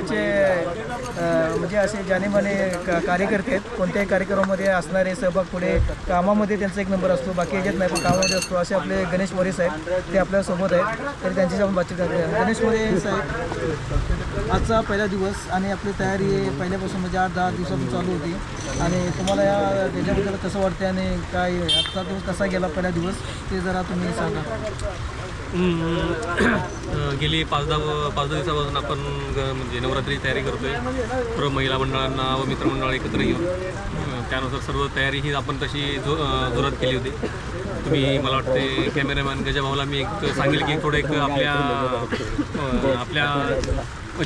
चे म्हणजे असे जानेमाने का- कार्यकर्ते आहेत कोणत्याही कार्यक्रमामध्ये असणारे सहभाग पुढे कामामध्ये त्यांचा एक नंबर असतो बाकी याच्यात नाही पण कामामध्ये असतो. असे आपले गणेश मोरे साहेब ते आपल्यासोबत आहेत. तर त्यांच्याशी आपण बातचीत करतो गणेश मोरे साहेब आजचा पहिला दिवस आणि आपली तयारी पहिल्यापासून म्हणजे आठ दहा दिवसापासून चालू होती. आणि तुम्हाला या त्याच्याबद्दल कसं वाटतं आणि काय आजचा दिवस कसा गेला पहिला दिवस ते जरा तुम्ही सांगा. गेली पाच दहा पाच दहा दिवसापासून आपण ग- म्हणजे नवरात्री तयारी करतोय. सर्व महिला मंडळांना व मित्रमंडळ एकत्र येऊन त्यानुसार सर्व तयारी ही आपण तशी जो जोरात केली होती. तुम्ही मला वाटते कॅमेरामॅन गजाभाऊला मी एक सांगेल की थोडं एक आपल्या आपल्या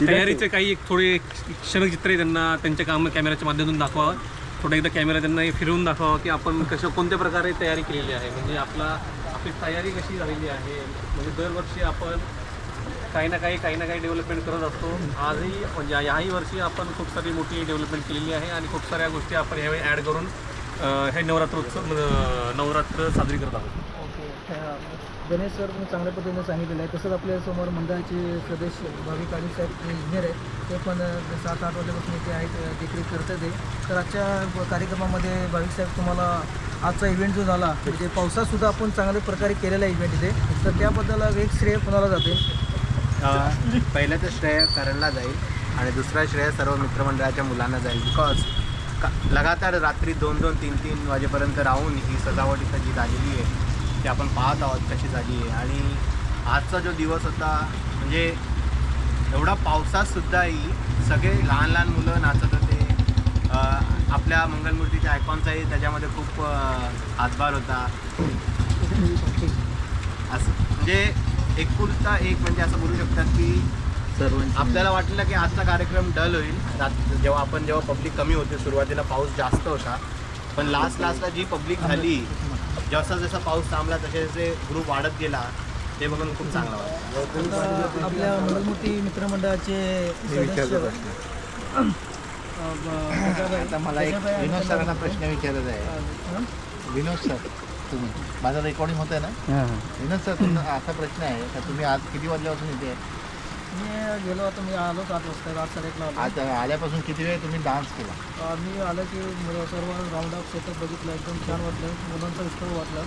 तयारीचे काही एक थोडे क्षणचित्रे त्यांना त्यांच्या काम कॅमेऱ्याच्या माध्यमातून दाखवावं. थोडं एकदा कॅमेरा त्यांना फिरवून दाखवा की आपण कशा कोणत्या प्रकारे तयारी केलेली आहे. म्हणजे आपला आपली तयारी कशी झालेली आहे? म्हणजे दरवर्षी आपण काही ना काही काही ना काही डेव्हलपमेंट करत असतो. आजही म्हणजे याही वर्षी आपण खूप सारी मोठी डेव्हलपमेंट केलेली आहे आणि खूप साऱ्या गोष्टी आपण ह्यावेळी ॲड करून हे नवरात्रोत्सव नवरात्र साजरी करत आहोत. ओके. गणेश सर तुम्ही चांगल्या पद्धतीने सांगितलेलं आहे. तसंच आपल्यासमोर मंडळाचे सदस्य भाविक आणि साहेब इंजिनियर आहेत ते पण सात आठ वाजेपासून इथे आहेत देखरेख करतात आहे तर आजच्या कार्यक्रमामध्ये भाविक साहेब तुम्हाला आजचा इव्हेंट जो झाला म्हणजे पावसातसुद्धा आपण चांगल्या प्रकारे केलेला इव्हेंट इथे. तर त्याबद्दल एक श्रेय कोणाला जाते? पहिल्याचं श्रेय करणला जाईल आणि दुसरा श्रेय सर्व मित्रमंडळाच्या मुलांना जाईल. बिकॉज का लगातार रात्री दोन दोन तीन तीन वाजेपर्यंत राहून ही सजावट इथं जी झालेली आहे ती आपण पाहत आहोत कशी झाली आहे. आणि आजचा जो दिवस होता म्हणजे एवढा पावसातसुद्धाही सगळे लहान लहान मुलं नाचत होते आपल्या मंगलमूर्तीच्या आयकॉनचाही त्याच्यामध्ये खूप हातभार होता. असं. म्हणजे एकुलता एक म्हणजे असं बोलू शकतात की आपल्याला वाटलं की आजचा कार्यक्रम डल होईल. जेव्हा आपण जेव्हा पब्लिक कमी होते सुरुवातीला पाऊस जास्त होता. पण लास्ट लास्टला जी पब्लिक झाली जसा जसा पाऊस थांबला तसे जसे ग्रुप वाढत गेला ते बघून खूप चांगला वाटलं. आता आपल्या मंगलमूर्ती मित्रमंडळाचे आता मला एक विनोद सरांना प्रश्न विचारायचा आहे. हं? विनोद सर तुम्ही. माझं रेकॉर्डिंग होतं आहे ना विनोद सर तुमचा असा प्रश्न आहे का तुम्ही आज किती वाजल्यापासून इथे? मी गेलो आता मी आलो सात वाजता आठ साडेआठला आज आल्यापासून किती वेळ तुम्ही डान्स केला? मी आलं की मुलं सर्व राऊंड अप सेटअप बघितलं एकदम छान वाटलं. मुलांचा उत्सव वाटला.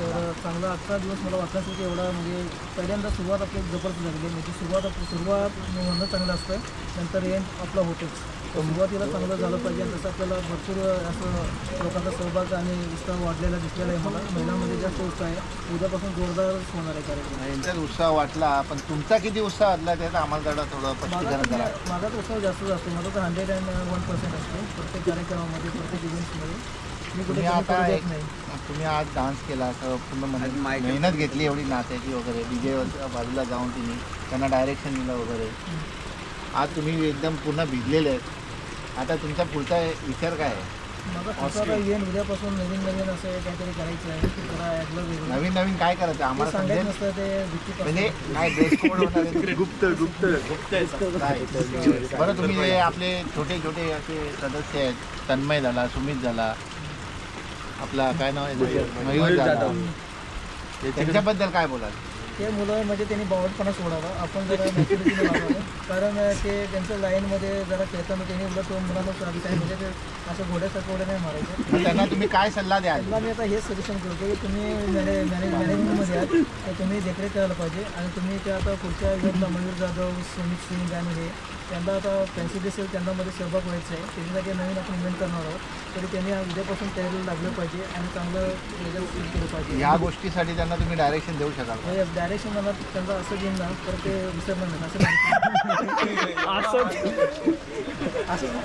तर चांगला आजचा दिवस मला वाटलाच की एवढा म्हणजे पहिल्यांदा सुरुवात आपली जबरदस्त झालेली म्हणजे सुरुवात सुरुवात म्हणणं चांगलं असतं नंतर एंड आपला होतोच. सुरुवातीला चांगलं झालं पाहिजे. आणि तसं आपल्याला भरपूर असं लोकांचा सहभाग आणि उत्साह वाढलेला दिसलेला आहे मला. महिलांमध्ये जास्त उत्साह आहे. उद्यापासून जोरदारच होणार आहे कार्यक्रम. यांच्यात उत्साह वाटला पण तुमचा किती उत्साह वाटला त्याचं आम्हाला जरा थोडं माझा स्पष्टीकरण करा माझा तर उत्साह जास्त असतो माझा तर हंड्रेड अँड वन पर्सेंट असतो. प्रत्येक कार्यक्रमामध्ये प्रत्येक इव्हेंट्समध्ये मी कुठे आता एक नाही. तुम्ही आज डान्स केला असं पूर्ण म्हणजे मेहनत घेतली एवढी नाचायची वगैरे. डीजे बाजूला जाऊन तुम्ही त्यांना डायरेक्शन दिलं वगैरे. आज तुम्ही एकदम पूर्ण भिजलेले आहेत. आता तुमचा पुढचा विचार काय आहे? माझा पुढचा आता इव्हेंट उद्यापासून नवीन नवीन असं काहीतरी करायचं आहे. की जरा ॲडलं वेगळं नवीन नवीन काय करायचं? आम्हाला सांगायचं समजेल? नसतं ते भीती म्हणजे काय ड्रेस कोड होणार आहे? गुप्त गुप्त गुप्त काय? बरं तुम्ही जे आपले छोटे छोटे असे सदस्य आहेत. तन्मय झाला सुमित झाला. आपला काय नाव आहे? मयूर झाला त्यांच्याबद्दल काय बोलाल? ते मुलं म्हणजे त्यांनी बावटपणा सोडावा. आपण जरा मॅच्युरिटीने वागावं कारण ते त्यांच्या लाईनमध्ये जरा खेळताना त्यांनी उलट तो मुलांना स्वागत काय म्हणजे ते असं घोड्यासारखं उड्या नाही मारायचं. त्यांना तुम्ही काय सल्ला द्याल? त्यांना मी आता हेच सजेशन करतो की तुम्ही मॅने मॅनेज मॅनेजमेंटमध्ये आहात तर तुम्ही देखरेख करायला पाहिजे. आणि तुम्ही ते आता पुढच्या इव्हेंटला मयूर जाधव सुमित सिंग हे त्यांना आता फॅन्सी दिसेल त्यांच्यामध्ये सहभाग व्हायचा आहे त्याच्यासाठी नवीन आपण इव्हेंट करणार आहोत तरी त्यांनी उद्यापासून तयारीला लागलं पाहिजे आणि चांगलं रिझल्ट केलं पाहिजे या गोष्टीसाठी त्यांना तुम्ही डायरेक्शन देऊ शकाल? डायरेक्शन मला त्यांना असं घेईन ना तर ते विसरणार नाही असं असं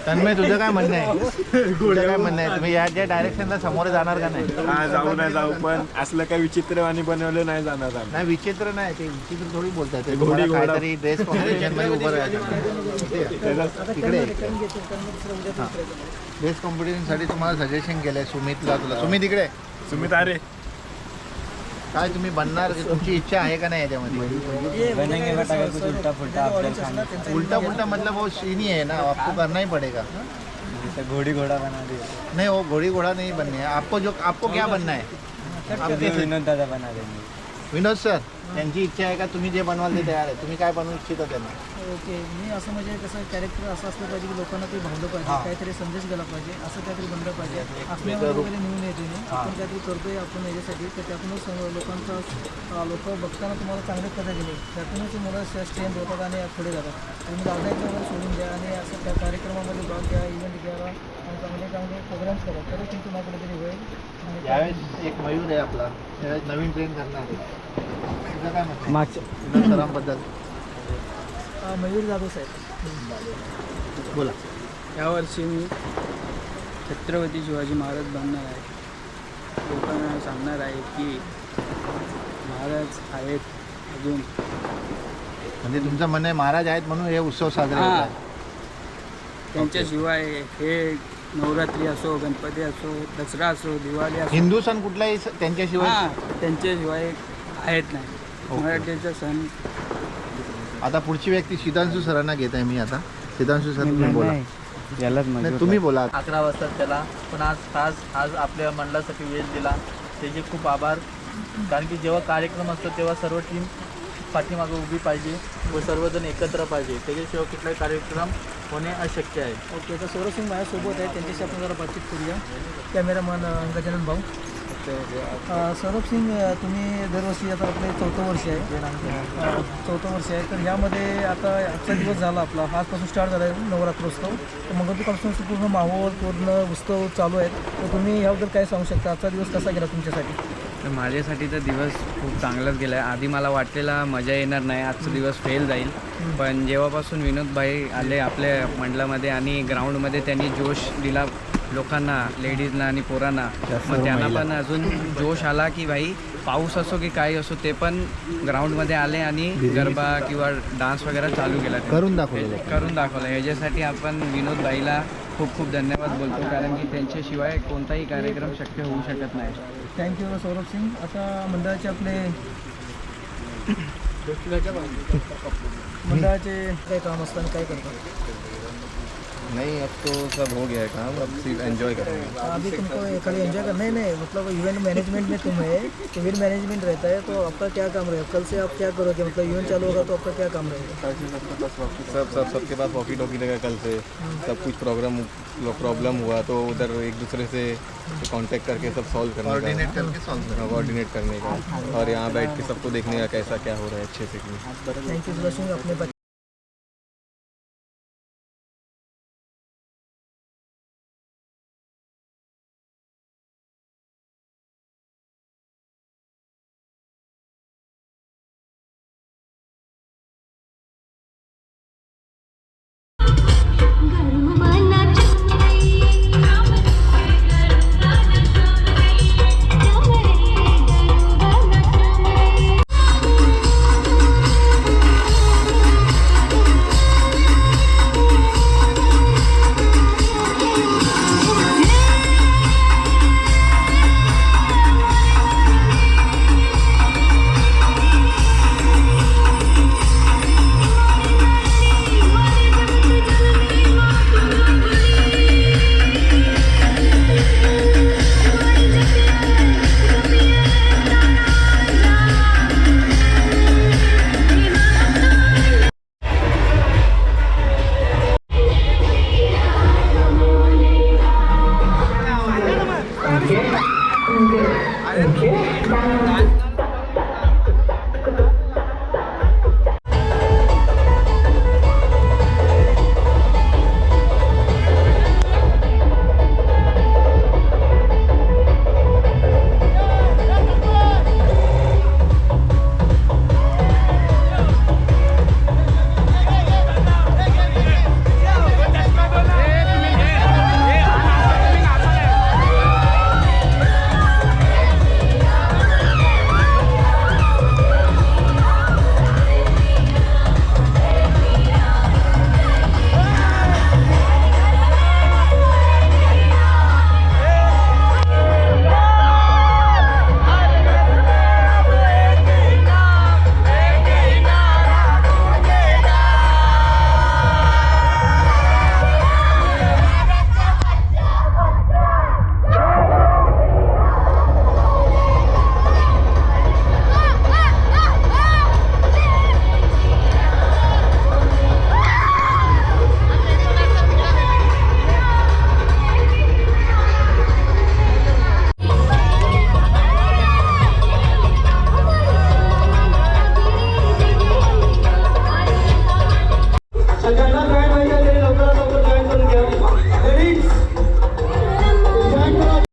तन्मय तुझं काय म्हणणं आहे? तुझं काय म्हणणं आहे? तुम्ही या ज्या डायरेक्शनला समोर जाणार का नाही? हा जाऊ नाही जाऊ पण असलं काही विचित्र आणि बनवलं नाही जाणार आम्ही. नाही विचित्र नाही ते विचित्र थोडी बोलतात. ते घोडी तुम्हाला घोडा. काहीतरी ड्रेस कॉम्पिटिशनमध्ये उभं राहायचं. दुसरं ड्रेस कॉम्पिटिशनसाठी तुम्हाला सजेशन केलंय सुमितला तुला. सुमित इकडे. सुमित अरे. काय तुम्ही बनणार? तुमची इच्छा आहे का नाही याच्यामध्ये? ये बनेंगे बेटा कुछ उल्टा फुल्टा उल्टा फुलटा मतलब वो सीन ही है ना आपको करना ही पड़ेगा. घोड़ी घोड़ा बना दिया। नहीं वो घोड़ी घोड़ा नहीं बननी है। आपको जो आपको क्या बनना है? आप विनोद दादा बना देंगे। विनोद सर त्यांची इच्छा आहे का तुम्ही जे बनवाल ते तयार आहे? तुम्ही काय बनवू इच्छिता त्यांना? ओके मी असं म्हणजे कसं कॅरेक्टर असं असलं पाहिजे की लोकांना ते भावलं पाहिजे काहीतरी संदेश गेला पाहिजे असं काहीतरी बनलं पाहिजे. आपल्याला वगैरे नेऊन येते मी आपण काहीतरी करतोय आपण याच्यासाठी तर त्यातूनच सम- लोकांचा लोक बघताना तुम्हाला चांगल्या पद्धतीने त्यातूनच मुलं स्ट्रेंथ होतात आणि पुढे जातात. तुम्ही वगैरे सोडून द्या आणि असं त्या कार्यक्रमामध्ये भाग घ्या इव्हेंट घ्या. चांगले चांगले प्रोग्राम्स करा. तरच तुमचं ना कुठेतरी होईल यावेळेस एक मयूर आहे आपला. त्यावेळेस नवीन ट्रेन करणार आहे. तुझं काय मागच्या सरांबद्दल. मयूर जाधव साहेब. बोला. यावर्षी मी छत्रपती शिवाजी महाराज बनणार आहे. लोकांना सांगणार आहे की महाराज आहेत अजून. म्हणजे तुमचं म्हणणं आहे महाराज आहेत म्हणून हे उत्सव साजरे हां. त्यांच्याशिवाय हे नवरात्री असो गणपती असो दसरा असो दिवाळी असो. हिंदू सण कुठलाही स- त्यांच्याशिवाय? हां त्यांच्याशिवाय आहेत नाही. मराठीचा सण. आता पुढची व्यक्ती सिद्धांशू सरांना घेत आहे मी आता. सिद्धांशू सर तुम्ही बोला. यालाच नाही तुम्ही बोला. अकरा वाजता त्याला. पण आज तास आज आपल्या मंडळासाठी वेळ दिला. त्याचे खूप आभार. कारण की जेव्हा कार्यक्रम असतो तेव्हा सर्व टीम पाठीमागे उभी पाहिजे व सर्वजण एकत्र पाहिजे. त्याच्याशिवाय कुठलाही कार्यक्रम होणे अशक्य आहे. ओके तर सौरभ सिंग माझ्यासोबत आहे त्यांच्याशी आपण जरा बातचीत करूया. कॅमेरामन गजानन भाऊ. सौरभ सिंग तुम्ही दरवर्षी आता आपले चौथं वर्ष आहे. चौथं वर्ष आहे. तर यामध्ये आता आजचा दिवस झाला आपला. आजपासून स्टार्ट झाला आहे नवरात्रोत्सव. तर मंगळपूरपासून पूर्ण माहोल पूर्ण उत्सव चालू आहेत. तर तुम्ही याबद्दल काय सांगू शकता? आजचा दिवस कसा गेला तुमच्यासाठी? तर माझ्यासाठी तर दिवस खूप चांगलाच गेला आहे. आधी मला वाटलेला मजा येणार नाही आजचा दिवस फेल जाईल. पण जेव्हापासून विनोदभाई आले आपल्या मंडळामध्ये आणि ग्राउंडमध्ये त्यांनी जोश दिला लोकांना लेडीजला आणि पोरांना. मग त्यांना पण अजून जोश आला की भाई पाऊस असो की काही असो ते पण ग्राउंडमध्ये आले आणि गरबा किंवा डान्स वगैरे चालू केला त्यांनी. करून दाखवलं करून दाखवलं. याच्यासाठी आपण विनोदभाईला खूप खूप धन्यवाद बोलतो कारण की त्यांच्याशिवाय कोणताही कार्यक्रम शक्य होऊ शकत नाही. Thank you Saurabh Singh. आता मंडळाचे आपले मंडळाचे काय काम असतं आणि काय करतात? नहीं अब तो सब हो गया है काम अब सिर्फ़ एंजॉय करेंगे अभी तुमको खाली एंजॉय करना ही नहीं मतलब इवेंट मैनेजमेंट में तुम है इवेंट मैनेजमेंट रहता है तो आपका क्या काम रहेगा? कल से आप क्या करोगे? मतलब इवेंट चालू होगा तो आपका क्या काम रहेगा? सब सब सबके पास वॉकी टॉकी लगा कल से। सब कुछ प्रॉब्लम प्रॉब्लम हुआ तो उधर एक दूसरे से कांटेक्ट करके सब सॉल्व करना कोऑर्डिनेट करके सॉल्व कोऑर्डिनेट करने का। और यहाँ बैठ के सबको देखने का कैसा क्या हो रहा है अच्छे से थैंक यू अपने